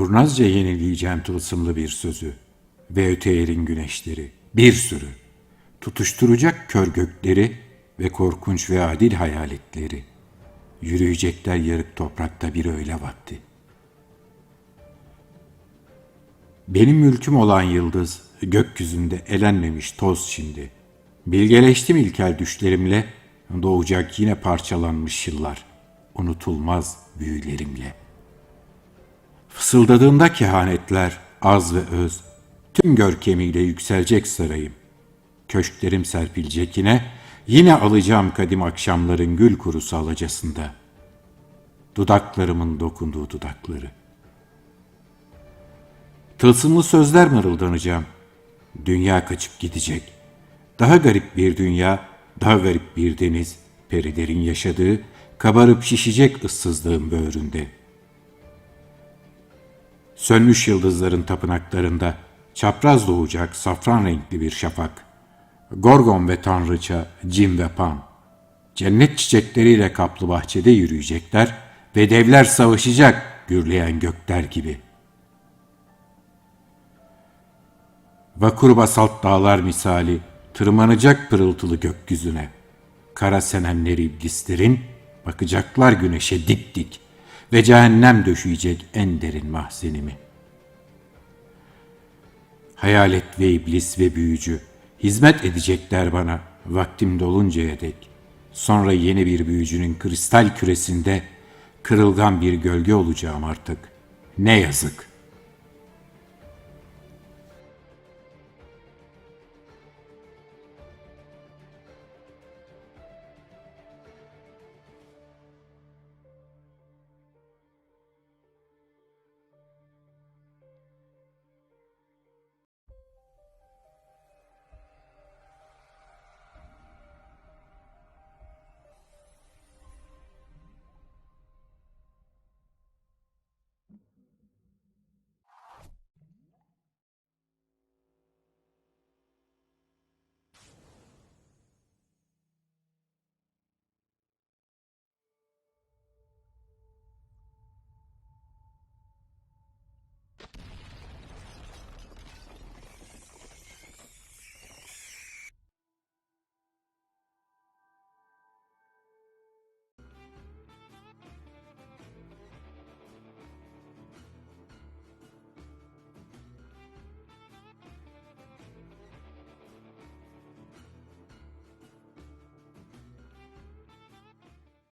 Kurnazca yenileyeceğim tılsımlı bir sözü ve öte yerin güneşleri, bir sürü, tutuşturacak kör gökleri ve korkunç ve adil hayaletleri. Yürüyecekler yarık toprakta bir öğle vakti. Benim mülküm olan yıldız, gökyüzünde elenmemiş toz şimdi. Bilgeleştim ilkel düşlerimle, doğacak yine parçalanmış yıllar, unutulmaz büyülerimle. Fısıldadığımda kehanetler, az ve öz, tüm görkemiyle yükselecek sarayım. Köşklerim serpilecek yine, yine alacağım kadim akşamların gül kurusu alacasında. Dudaklarımın dokunduğu dudakları. Tılsımlı sözler mırıldanacağım. Dünya kaçıp gidecek. Daha garip bir dünya, daha garip bir deniz, perilerin yaşadığı, kabarıp şişecek ıssızlığın böğründe. Sönmüş yıldızların tapınaklarında, çapraz doğacak safran renkli bir şafak. Gorgon ve Tanrıça, Cin ve Pan. Cennet çiçekleriyle kaplı bahçede yürüyecekler ve devler savaşacak gürleyen gökler gibi.'' Vakur basalt dağlar misali tırmanacak pırıltılı gökyüzüne. Kara senenleri iblislerin bakacaklar güneşe dik dik ve cehennem döşeyecek en derin mahzenimi. Hayalet ve iblis ve büyücü hizmet edecekler bana vaktim doluncaya dek. Sonra yeni bir büyücünün kristal küresinde kırılgan bir gölge olacağım artık. Ne yazık.''